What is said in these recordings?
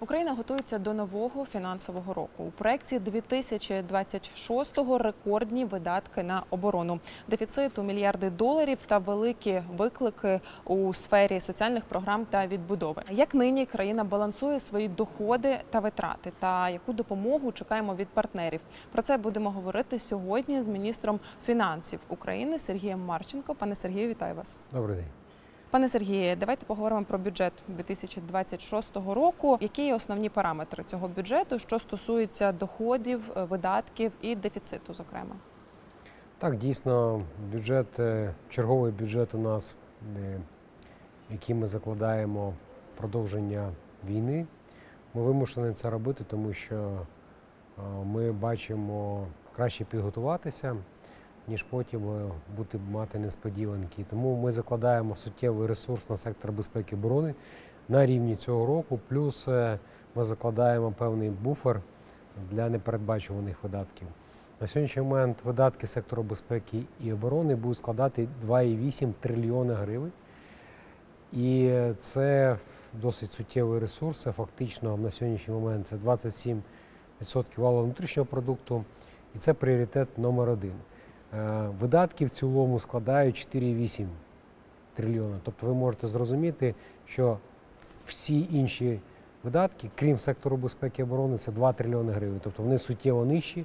Україна готується до нового фінансового року. У проєкті 2026-го рекордні видатки на оборону, дефіцит у мільярди доларів та великі виклики у сфері соціальних програм та відбудови. Як нині країна балансує свої доходи та витрати, та яку допомогу чекаємо від партнерів? Про це будемо говорити сьогодні з міністром фінансів України Сергієм Марченко. Пане Сергію, вітаю вас. Добрий день. Пане Сергіє, давайте поговоримо про бюджет 2026 року. Які є основні параметри цього бюджету, що стосується доходів, е, видатків і дефіциту, зокрема? Так, дійсно, бюджет, е, черговий бюджет у нас, е, який ми закладаємо продовження війни. Ми вимушені це робити, тому що ми бачимо краще підготуватися, ніж потім е, бути мати несподіванки. Тому ми закладаємо суттєвий ресурс на сектор безпеки і оборони на рівні цього року. Плюс е, ми закладаємо певний буфер для непередбачуваних видатків. На сьогоднішній момент видатки сектору безпеки і оборони будуть складати 2,8 трильйона гривень. І це досить суттєвий ресурс. Це фактично на сьогоднішній момент це 27% валового внутрішнього продукту. І це пріоритет номер один. Е, Видатки в цілому складають 4,8 трильйона. Тобто ви можете зрозуміти, що всі інші видатки, крім сектору безпеки і оборони, це 2 трильйони гривень. Тобто вони суттєво нижчі.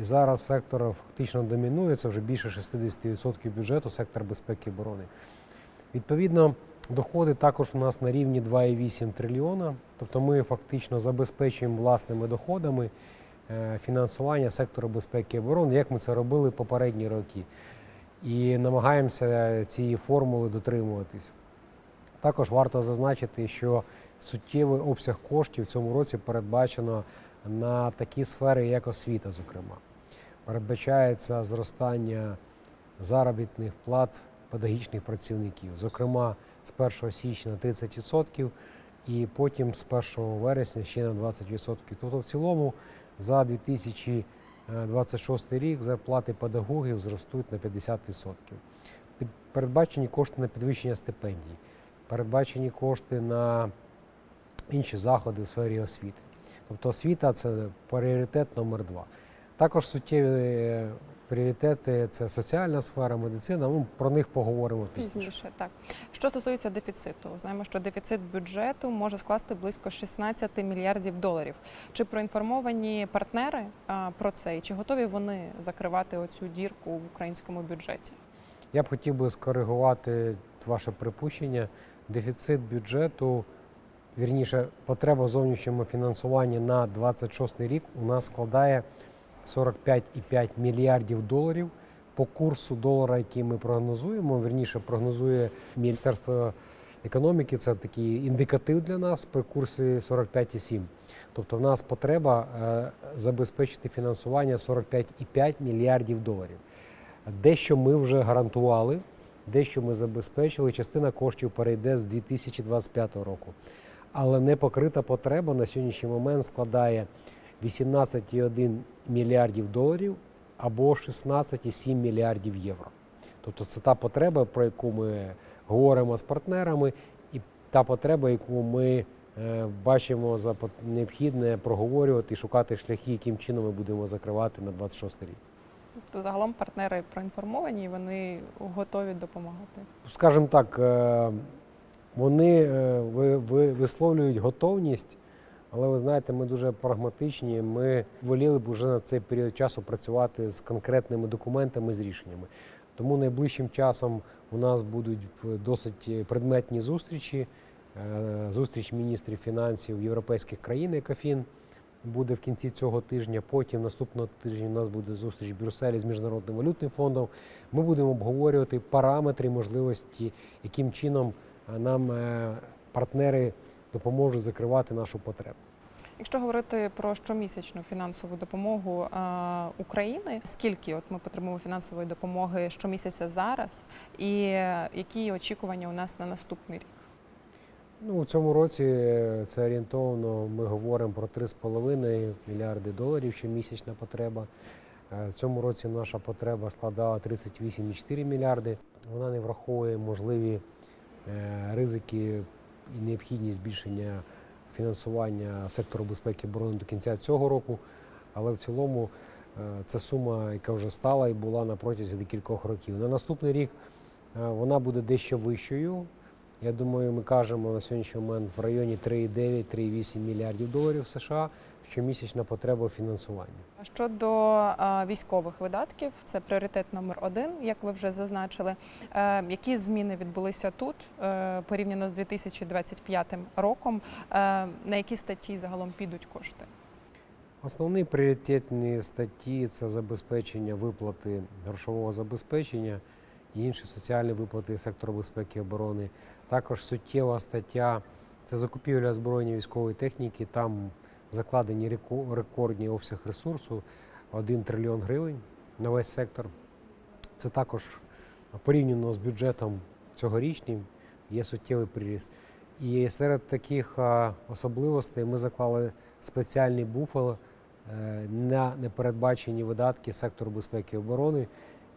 І зараз сектор фактично домінує, це вже більше 60% бюджету сектор безпеки і оборони. Відповідно, доходи також у нас на рівні 2,8 трильйона. Тобто ми фактично забезпечуємо власними доходами фінансування сектору безпеки і оборони, як ми це робили попередні роки. І намагаємося цієї формули дотримуватись. Також варто зазначити, що суттєвий обсяг коштів в цьому році передбачено на такі сфери, як освіта, зокрема. Передбачається зростання заробітних плат педагогічних працівників, зокрема з 1 січня на 30% і потім з 1 вересня ще на 20%. Тобто в цілому за 2026 рік зарплати педагогів зростуть на 50%. Передбачені кошти на підвищення стипендій, передбачені кошти на інші заходи в сфері освіти. Тобто освіта це пріоритет номер два. Також суттєві е, пріоритети це соціальна сфера, медицина. Ми про них поговоримо пізніше. Пізніше, так. Що стосується дефіциту, знаємо, що дефіцит бюджету може скласти близько 16 мільярдів доларів. Чи проінформовані партнери про це, і чи готові вони закривати оцю дірку в українському бюджеті? Я б хотів би скоригувати ваше припущення. Дефіцит бюджету, вірніше, потреба зовнішнього фінансування на 26 рік у нас складає 45,5 мільярдів доларів. По курсу долара, який ми прогнозуємо, вірніше прогнозує Міністерство економіки, це такий індикатив для нас при курсі 45,7. Тобто в нас потреба е, забезпечити фінансування 45,5 мільярдів доларів. Дещо ми вже гарантували, дещо ми забезпечили. Частина коштів перейде з 2025 року. Але непокрита потреба на сьогоднішній момент складає 18,1 мільярдів доларів або 16,7 мільярдів євро. Тобто це та потреба, про яку ми говоримо з партнерами, і та потреба, яку ми е, бачимо за необхідне проговорювати і шукати шляхи, яким чином ми будемо закривати на 26 рік. Тобто загалом партнери проінформовані і вони готові допомагати. скажімо так, е, вони е, ви- ви- висловлюють готовність, але ви знаєте, ми дуже прагматичні. Ми воліли б уже на цей період часу працювати з конкретними документами, з рішеннями. Тому найближчим часом у нас будуть досить предметні зустрічі. Е, Зустріч міністрів фінансів європейських країн ЕКОФІН буде в кінці цього тижня. Потім наступного тижня у нас буде зустріч в Брюсселі з Міжнародним валютним фондом. Ми будемо обговорювати параметри, можливості, яким чином е, нам е, партнери допоможуть закривати нашу потребу. Якщо говорити про щомісячну фінансову допомогу е, України, скільки от ми потребуємо фінансової допомоги щомісяця зараз, і які очікування у нас на наступний рік? Ну, у цьому році е, це орієнтовно. Ми говоримо про 3,5 мільярди доларів щомісячна потреба. Е, В цьому році наша потреба складала 38,4 мільярди. Вона не враховує можливі ризики і необхідність збільшення фінансування сектору безпеки і оборони до кінця цього року. Але в цілому е, це сума, яка вже стала і була на протязі декількох років. На наступний рік е, вона буде дещо вищою. Я думаю, ми кажемо на сьогоднішній момент в районі 3,9-3,8 мільярдів доларів США щомісячна потреба фінансування. Щодо е, військових видатків, це пріоритет номер один, як ви вже зазначили. Е, Які зміни відбулися тут е, порівняно з 2025 роком? На які статті загалом підуть кошти? Основні пріоритетні статті це забезпечення виплати грошового забезпечення і інші соціальні виплати сектору безпеки і оборони. Також суттєва стаття це закупівля озброєння військової техніки. Там закладені рекордні обсяг ресурсу 1 трильйон гривень на весь сектор. Це також порівняно з бюджетом цьогорічним є суттєвий приріст. І серед таких особливостей ми заклали спеціальний буфер е, на непередбачені видатки сектору безпеки і оборони.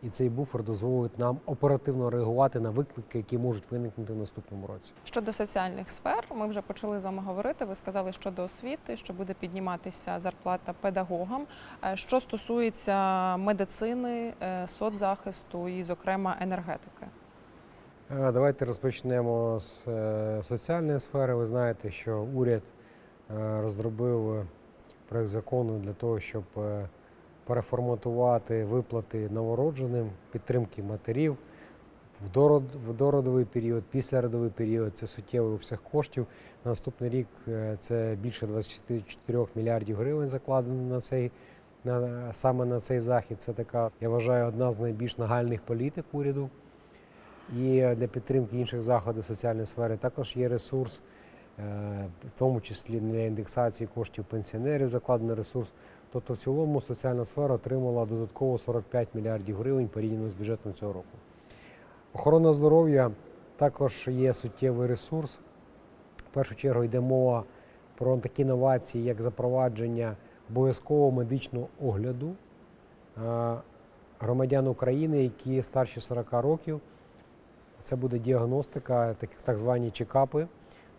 І цей буфер дозволить нам оперативно реагувати на виклики, які можуть виникнути в наступному році. Щодо соціальних сфер, ми вже почали з вами говорити. Ви сказали щодо освіти, що буде підніматися зарплата педагогам. Е, Що стосується медицини, е, соцзахисту і, зокрема, енергетики. Е, Давайте розпочнемо з соціальної сфери. Ви знаєте, що уряд розробив проект закону для того, щоб переформатувати виплати новородженим, підтримки матерів в дород- в дородовий період, післяродовий період. Це суттєвий обсяг коштів. На наступний рік е, це більше 24 мільярдів гривень закладено на цей. На, саме на цей захід це така, я вважаю, одна з найбільш нагальних політик уряду. І е, для підтримки інших заходів соціальної сфери також є ресурс, в тому числі для індексації коштів пенсіонерів, закладений ресурс. Тобто, в цілому соціальна сфера отримала додатково 45 мільярдів гривень порівняно з бюджетом цього року. Охорона здоров'я також є суттєвий ресурс. В першу чергу йде мова про такі новації, як запровадження обов'язкового медичного огляду е, громадян України, які старші 40 років. Це буде діагностика, так звані чекапи.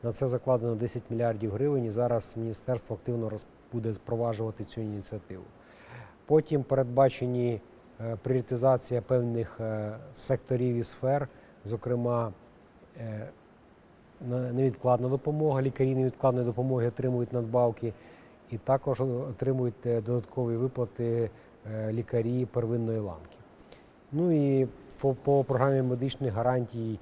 На це закладено 10 мільярдів гривень, і зараз міністерство активно буде впроваджувати цю ініціативу. Потім передбачені е, пріоритизація певних е, секторів і сфер, зокрема е, невідкладна допомога, лікарі невідкладної допомоги отримують надбавки, і також отримують додаткові виплати лікарі первинної ланки. Ну і по, по програмі медичних гарантій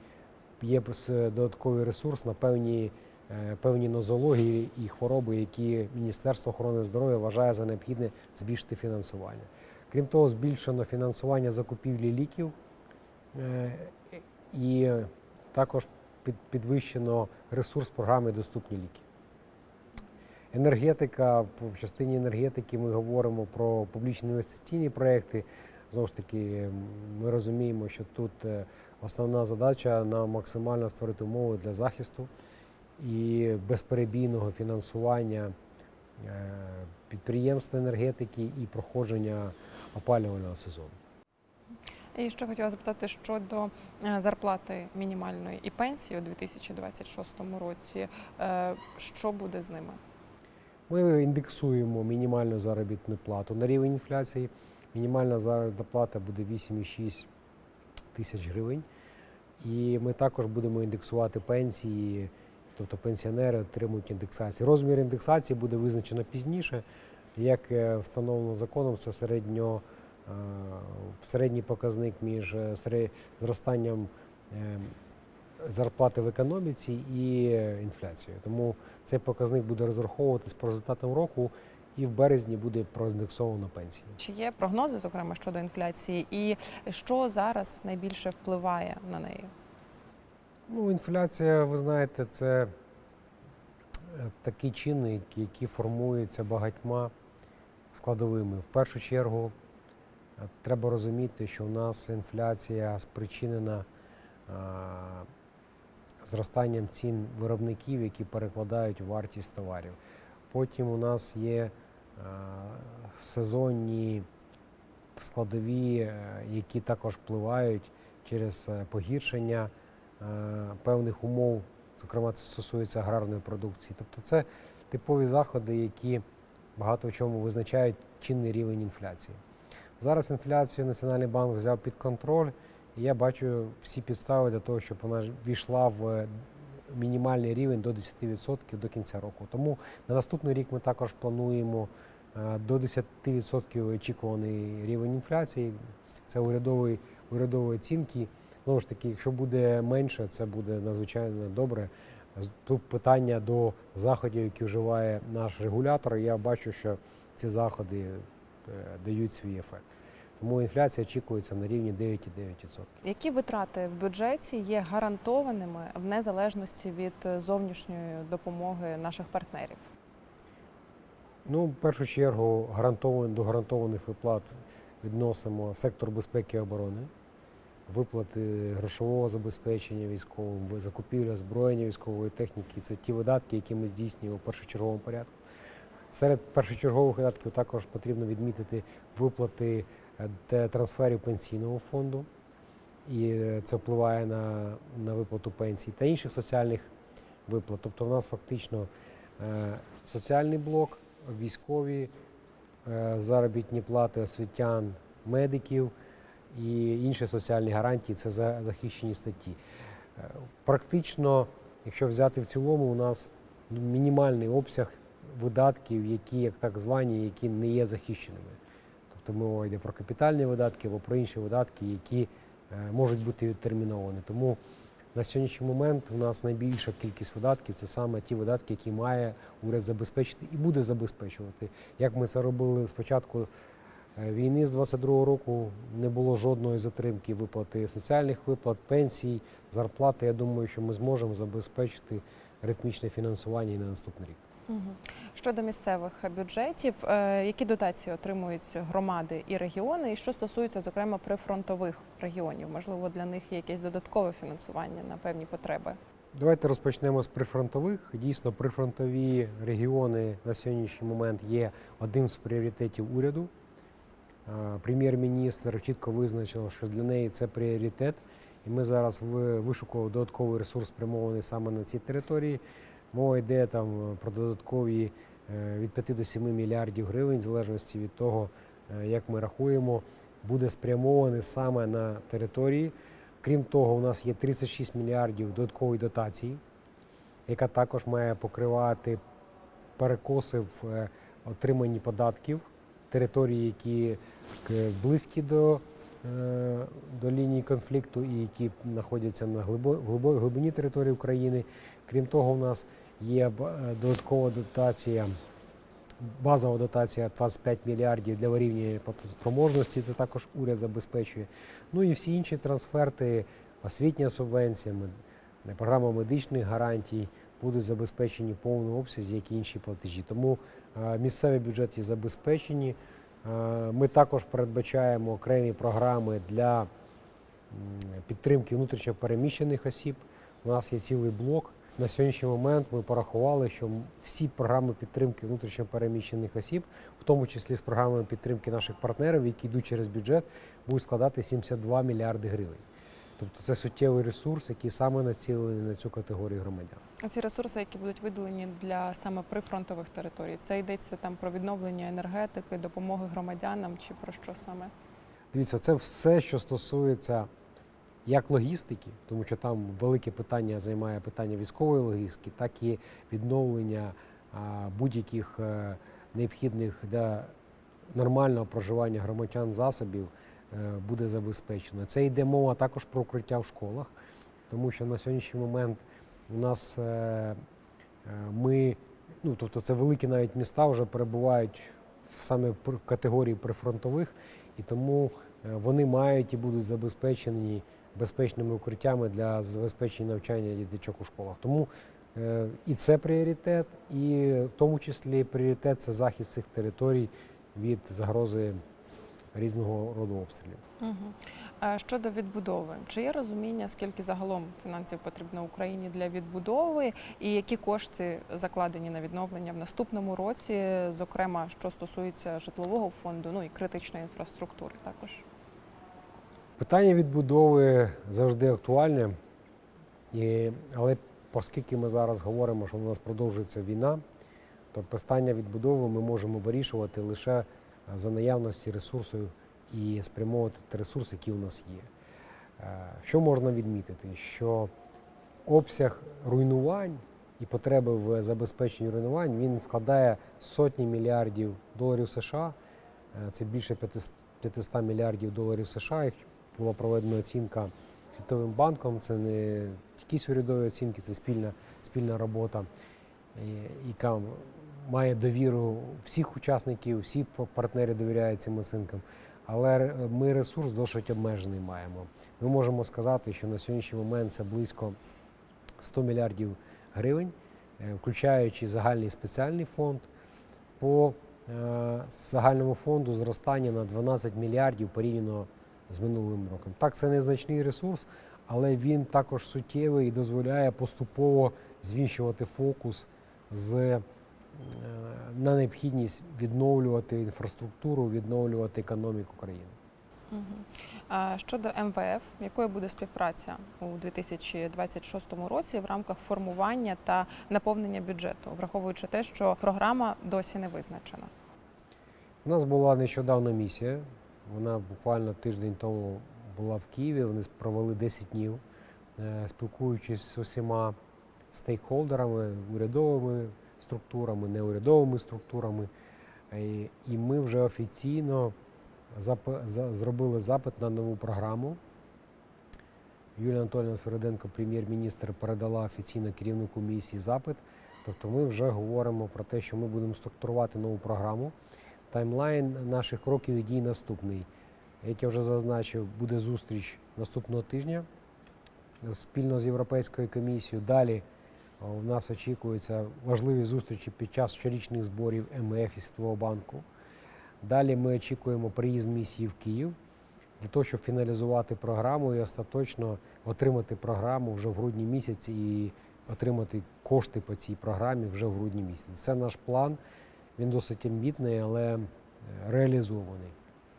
є додатковий ресурс на певні, е, певні нозології і хвороби, які Міністерство охорони здоров'я вважає за необхідне збільшити фінансування. Крім того, збільшено фінансування закупівлі ліків е, і також підвищено ресурс програми Доступні ліки. Енергетика в частині енергетики ми говоримо про публічні інвестиційні проекти. Знову ж таки, ми розуміємо, що тут е, основна задача нам максимально створити умови для захисту і безперебійного фінансування е, підприємств енергетики і проходження опалювального сезону. І ще хотіла запитати щодо е, зарплати мінімальної і пенсії у 2026 році. Що буде з ними? Ми індексуємо мінімальну заробітну плату на рівень інфляції. Мінімальна заробітна плата буде 8,6 тисяч гривень. І ми також будемо індексувати пенсії, тобто пенсіонери отримують індексацію. Розмір індексації буде визначено пізніше. Як е, встановлено законом, це середньо, е, середній показник між е, зростанням зарплати в економіці і інфляцією. Тому цей показник буде розраховуватись по результатам року, і в березні буде проіндексовано пенсії. Чи є прогнози, зокрема щодо інфляції, і що зараз найбільше впливає на неї? Ну, інфляція, ви знаєте, це е, такий чинник, який формується багатьма складовими. В першу чергу е, треба розуміти, що в нас інфляція спричинена е, зростанням цін виробників, які перекладають вартість товарів. Потім у нас є сезонні складові, е, які також впливають через е, погіршення е, певних умов, зокрема це стосується аграрної продукції. Тобто це типові заходи, які багато в чому визначають чинний рівень інфляції. Зараз інфляцію Національний банк взяв під контроль, і я бачу всі підстави для того, щоб вона війшла в мінімальний рівень до 10% до кінця року. Тому на наступний рік ми також плануємо е, до 10% очікуваний рівень інфляції. Це урядові, урядові оцінки. Знову ж таки, якщо буде менше, це буде надзвичайно добре. Тут питання до заходів, які вживає наш регулятор. Я бачу, що ці заходи е, дають свій ефект. Тому інфляція очікується на рівні 9,9%. Які витрати в бюджеті є гарантованими в незалежності від е, зовнішньої допомоги наших партнерів? Ну, в першу чергу, гарантованих до гарантованих виплат відносимо сектор безпеки і оборони, виплати грошового забезпечення військовим, закупівля озброєння військової техніки. Це ті видатки, які ми здійснюємо в першочерговому порядку. Серед першочергових видатків також потрібно відмітити виплати трансферів пенсійного фонду, і е, це впливає на, на виплату пенсій та інших соціальних виплат. Тобто, в нас фактично е, соціальний блок, військові, е, заробітні плати освітян, медиків і інші соціальні гарантії це за захищені статті. Практично, якщо взяти в цілому, у нас мінімальний обсяг видатків, які як так звані, які не є захищеними. Тобто мова йде про капітальні видатки або про інші видатки, які е, можуть бути відтерміновані. Тому на сьогоднішній момент у нас найбільша кількість видатків це саме ті видатки, які має уряд забезпечити і буде забезпечувати. Як ми це робили спочатку е, війни з 22-го року, не було жодної затримки виплати соціальних виплат, пенсій, зарплати. Я думаю, що ми зможемо забезпечити ритмічне фінансування і на наступний рік. Щодо місцевих бюджетів, е, які дотації отримують громади і регіони, і що стосується, зокрема, прифронтових регіонів? Можливо, для них є якесь додаткове фінансування на певні потреби? Давайте розпочнемо з прифронтових. Дійсно, прифронтові регіони на сьогоднішній момент є одним з пріоритетів уряду. Е, Прем'єр-міністр чітко визначив, що для неї це пріоритет, і ми зараз ви- вишукували додатковий ресурс, спрямований саме на ці території. Мова йде там про додаткові е, від 5 до 7 мільярдів гривень, в залежності від того, е, як ми рахуємо, буде спрямований саме на території. Крім того, у нас є 36 мільярдів додаткової дотації, яка також має покривати перекоси в е, отриманні податків території, які е, близькі до, е, до лінії конфлікту і які знаходяться на глибині території України. Крім того, у нас є е, додаткова дотація, базова дотація 25 мільярдів для вирівнювання платоспроможності. Це також уряд забезпечує. Ну і всі інші трансферти, освітня субвенція, програма медичних гарантій будуть забезпечені в повному обсязі, як і інші платежі. Тому е, місцеві бюджети забезпечені. Е, Ми також передбачаємо окремі програми для підтримки внутрішньо переміщених осіб. У нас є цілий блок. На сьогоднішній момент ми порахували, що всі програми підтримки внутрішньо переміщених осіб, в тому числі з програмами підтримки наших партнерів, які йдуть через бюджет, будуть складати 72 мільярди гривень. Тобто це суттєвий ресурс, який саме націлений на цю категорію громадян. Ці ресурси, які будуть виділені для саме прифронтових територій, це йдеться там про відновлення енергетики, допомоги громадянам чи про що саме? Дивіться, це все, що стосується як логістики, тому що там велике питання займає питання військової логістики, так і відновлення будь-яких е, необхідних для нормального проживання громадян засобів е, буде забезпечено. Це йде мова також про укриття в школах, тому що на сьогоднішній момент у нас е, ми, ну тобто це великі навіть міста вже перебувають в саме в категорії прифронтових, і тому вони мають і будуть забезпечені безпечними укриттями для забезпечення навчання діточок у школах. Тому е, і це пріоритет, і в тому числі пріоритет це захист цих територій від загрози різного роду обстрілів. Угу. Щодо відбудови, чи є розуміння, скільки загалом фінансів потрібно Україні для відбудови, і які кошти закладені на відновлення в наступному році, зокрема, що стосується житлового фонду, ну і критичної інфраструктури також? Питання відбудови завжди актуальне, і, але оскільки ми зараз говоримо, що у нас продовжується війна, Тобто питання відбудови ми можемо вирішувати лише е, за наявності ресурсу і спрямовувати ті ресурси, які у нас є. Е, Що можна відмітити? Що обсяг руйнувань і потреби в забезпеченні руйнувань він складає сотні мільярдів доларів США. Е, Це більше 500 500 мільярдів доларів США. Була проведена оцінка Світовим банком. Це не якісь урядові оцінки, це спільна, спільна робота, е, яка має довіру всіх учасників, всі партнери довіряють цим оцінкам. Але ми ресурс досить обмежений маємо. Ми можемо сказати, що на сьогоднішній момент це близько 100 мільярдів гривень, е, включаючи загальний спеціальний фонд. По е, загальному фонду зростання на 12 мільярдів порівняно з минулим роком. Так, це незначний ресурс, але він також суттєвий і дозволяє поступово зміщувати фокус з е, на необхідність відновлювати інфраструктуру, відновлювати економіку країни. Щодо МВФ, якою буде співпраця у 2026 році в рамках формування та наповнення бюджету, враховуючи те, що програма досі не визначена? У нас була нещодавно місія. Вона буквально тиждень тому була в Києві. Вони провели 10 днів, е, спілкуючись з усіма стейкхолдерами, урядовими структурами, неурядовими структурами. Е, І ми вже офіційно зробили запит на нову програму. Юлія Анатольовна Свериденко, прем'єр-міністр, передала офіційно керівнику місії запит. Тобто ми вже говоримо про те, що ми будемо структурувати нову програму. Таймлайн наших кроків і дій наступний. Як я вже зазначив, буде зустріч наступного тижня спільно з Європейською комісією. Далі в нас очікуються важливі зустрічі під час щорічних зборів МФ і Світового банку. Далі ми очікуємо приїзд місії в Київ для того, щоб фіналізувати програму і остаточно отримати програму вже в грудні місяці і отримати кошти по цій програмі вже в грудні місяці. Це наш план. Він досить амбітний, але е, реалізований.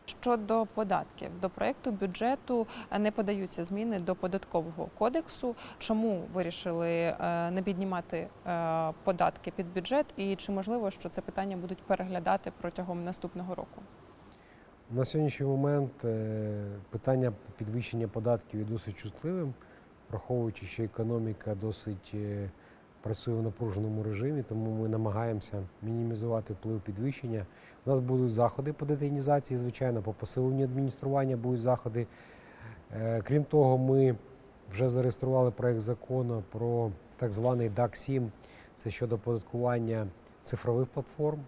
Щодо податків до проекту бюджету е, не подаються зміни до податкового кодексу. Чому вирішили е, не піднімати податки під бюджет, і чи можливо, що це питання будуть переглядати протягом наступного року? На сьогоднішній момент питання підвищення податків є досить чутливим, враховуючи, що економіка досить працює в напруженому режимі, тому ми намагаємося мінімізувати вплив підвищення. У нас будуть заходи по детінізації, звичайно, по посиленню адміністрування будуть заходи. Е, Крім того, ми вже зареєстрували проект закону про так званий DAC 7 це щодо податкування цифрових платформ.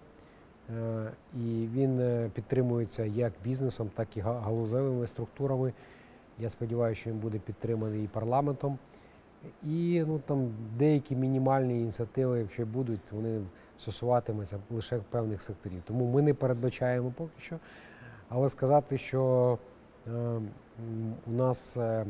Е, І він е, підтримується як бізнесом, так і га- галузевими структурами. Я сподіваюся, що він буде підтриманий і парламентом. І ну, там деякі мінімальні ініціативи, якщо будуть, вони стосуватимуться лише певних секторів. Тому ми не передбачаємо поки що. Але сказати, що е, у нас е,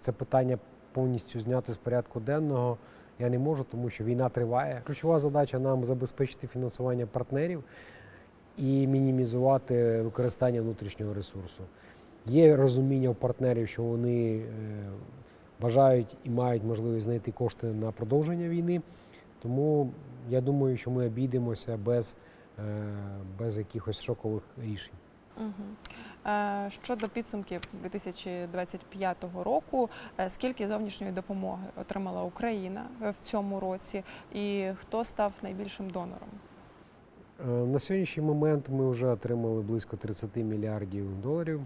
це питання повністю знято з порядку денного, я не можу, тому що війна триває. Ключова задача нам забезпечити фінансування партнерів і мінімізувати використання внутрішнього ресурсу. Є розуміння у партнерів, що вони е, бажають і мають можливість знайти кошти на продовження війни. Тому я думаю, що ми обійдемося без, е, без якихось шокових рішень. Угу. Щодо підсумків 2025 року, е, скільки зовнішньої допомоги отримала Україна в цьому році, і хто став найбільшим донором? На сьогоднішній момент ми вже отримали близько 30 мільярдів доларів.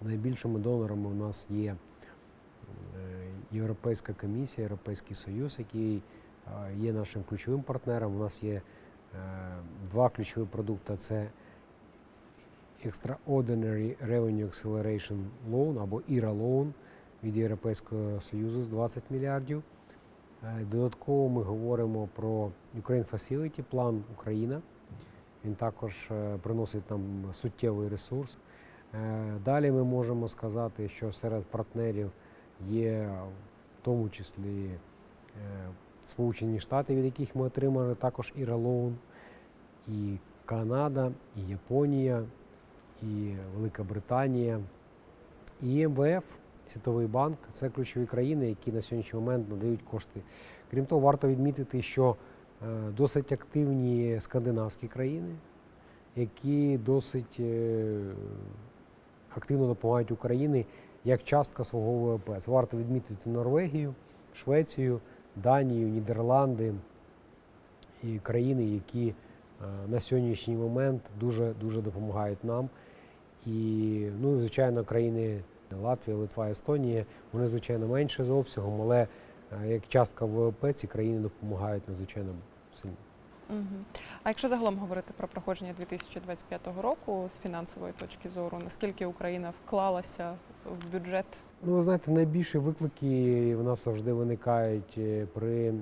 Найбільшими донорами у нас є Європейська комісія, Європейський Союз, який е, є нашим ключовим партнером. У нас є е, два ключові продукти: це Extraordinary Revenue Acceleration Loan або IRA Loan від Європейського Союзу з 20 мільярдів. Е, Додатково ми говоримо про Ukraine Facility, план Україна. Він також приносить нам суттєвий ресурс. Далі ми можемо сказати, що серед партнерів є в тому числі е, Сполучені Штати, від яких ми отримали також і Релоун, і Канада, і Японія, і Велика Британія, і МВФ, Світовий банк це ключові країни, які на сьогоднішній момент надають кошти. Крім того, варто відмітити, що е, досить активні скандинавські країни, які досить е, активно допомагають Україні як частка свого ВВП. Це варто відмітити Норвегію, Швецію, Данію, Нідерланди і країни, які е, на сьогоднішній момент дуже дуже допомагають нам. І, ну, звичайно, країни Латвія, Литва, Естонія, вони, звичайно, менше за обсягом, але е, як частка ВВП ці країни допомагають надзвичайно сильно. Мгм. А якщо загалом говорити про проходження 2025 року з фінансової точки зору, наскільки Україна вклалася в бюджет? Ну, ви знаєте, найбільші виклики в нас завжди виникають е, при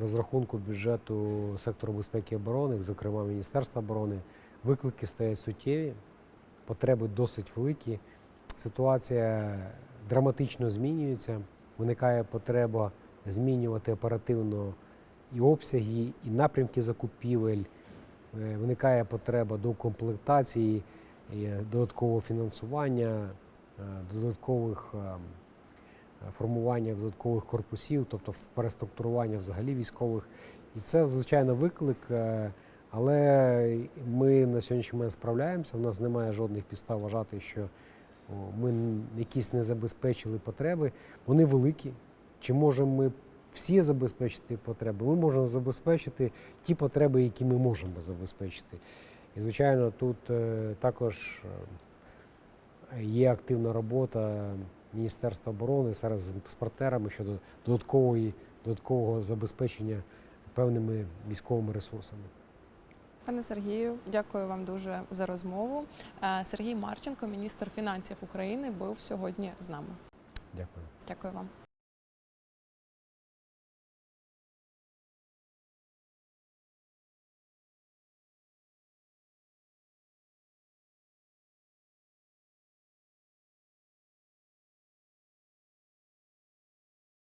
розрахунку бюджету сектору безпеки і оборони, зокрема Міністерства оборони. Виклики стоять суттєві, потреби досить великі. Ситуація драматично змінюється. Виникає потреба змінювати оперативно і обсяги, і напрямки закупівель. Е, Виникає потреба до комплектації, додаткового фінансування, е, додаткових е, формування додаткових корпусів, тобто переструктурування взагалі військових. І це, звичайно, виклик, е, але ми на сьогоднішній момент справляємося. У нас немає жодних підстав вважати, що ми якісь не забезпечили потреби. Вони великі. Чи можемо ми всі забезпечити потреби? Ми можемо забезпечити ті потреби, які ми можемо забезпечити. І, звичайно, тут е, також е, є активна робота Міністерства оборони зараз з партнерами щодо додаткової, додаткового забезпечення певними військовими ресурсами. Пане Сергію, дякую вам дуже за розмову. Е, Сергій Марченко, міністр фінансів України, був сьогодні з нами. Дякую. Дякую вам.